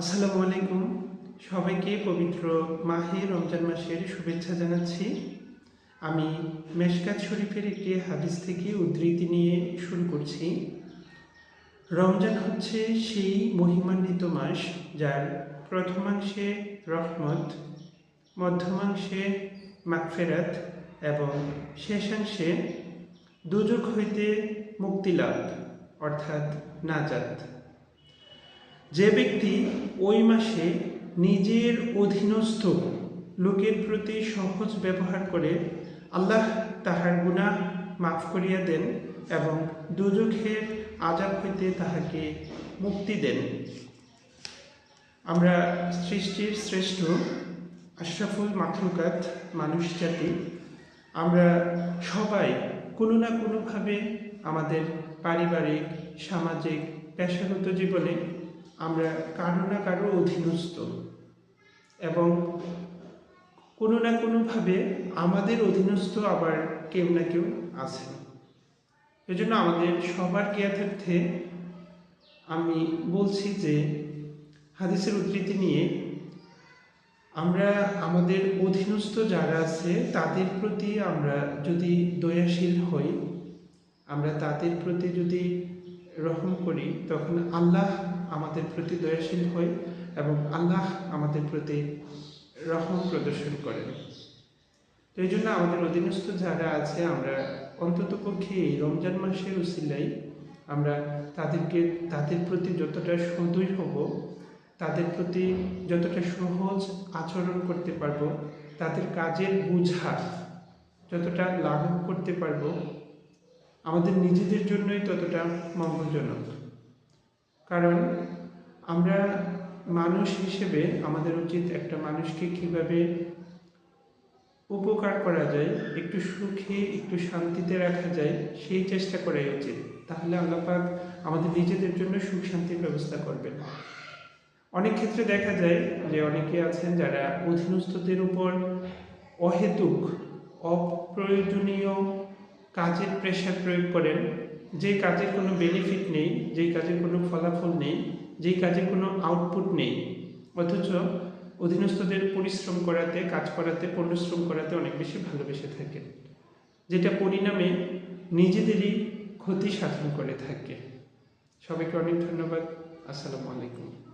আসসালামু আলাইকুম। সবাইকে পবিত্র মাহে রমজান মাসের শুভেচ্ছা জানাচ্ছি। আমি মেশকাত শরীফের একটি হাদিস থেকে উদ্ধৃতি নিয়ে শুরু করছি। রমজান হচ্ছে সেই মহিমান্বিত মাস যার প্রথমাংশে রহমত, মধ্যমাংশে মাকফেরাত এবং শেষাংশে দুযোগ হইতে মুক্তিলাভ অর্থাৎ নাজাত। যে ব্যক্তি ওই মাসে নিজের অধীনস্থ লোকের প্রতি সহজ ব্যবহার করে আল্লাহ তাহার গুনাহ মাফ করিয়া দেন এবং দুজখের আজাব হইতে তাহাকে মুক্তি দেন। আমরা সৃষ্টির শ্রেষ্ঠ আশরাফুল মাখলুকাত মানুষ জাতি। আমরা সবাই কোনো না কোনোভাবে আমাদের পারিবারিক, সামাজিক, পেশাগত জীবনে আমরা কারও না কারও অধীনস্থ। এবং কোনো না কোনোভাবে আমাদের অধীনস্থ আবার কেউ না কেউ আছে এজন্য আমাদের সবার জ্ঞাতার্থে আমি বলছি যে, হাদিসের উদ্ধৃতি নিয়ে আমরা আমাদের অধীনস্থ যারা আছে, তাদের প্রতি আমরা যদি দয়াশীল হই, আমরা তাদের প্রতি যদি রহম করি, তখন আল্লাহ আমাদের প্রতি দয়াশীল হয় এবং আল্লাহ আমাদের প্রতি রহম প্রদর্শন করেন। এই জন্য আমাদের অধীনস্থ যারা আছে, আমরা অন্তত পক্ষে এই রমজান মাসের উসিলাই আমরা তাদেরকে, তাদের প্রতি যতটা সদয় হব, তাদের প্রতি যতটা সহজ আচরণ করতে পারব, তাদের কাজের বোঝা যতটা লাঘব করতে পারব, আমাদের নিজেদের জন্যই ততটা মঙ্গলজনক। কারণ মানুষ হিসেবে আমাদের উচিত একটা মানুষকে কীভাবে উপকার করা যায়, একটু সুখে, একটু শান্তিতে রাখা যায়, সেই চেষ্টা করাই উচিত। তাহলে আল্লাপাক আমাদের নিজেদের জন্য সুখ শান্তির ব্যবস্থা করবেন। অনেক ক্ষেত্রে দেখা যায় যে অনেকে আছেন যারা অধীনস্থদের উপর অহেতুক, অপ্রয়োজনীয় কাজের প্রেশার প্রয়োগ করেন। যে কাজের কোনো বেনিফিট নেই যেই কাজের কোনো ফলাফল নেই যেই কাজে কোনো আউটপুট নেই, অথচ অধীনস্থদের পরিশ্রম করাতে, কাজ করাতে পরিশ্রম করাতে অনেক বেশি ভালোবেসে থাকেন যেটা পরিণামে নিজেদেরই ক্ষতি সাধন করে থাকে। সবাইকে অনেক ধন্যবাদ। আসসালামু আলাইকুম।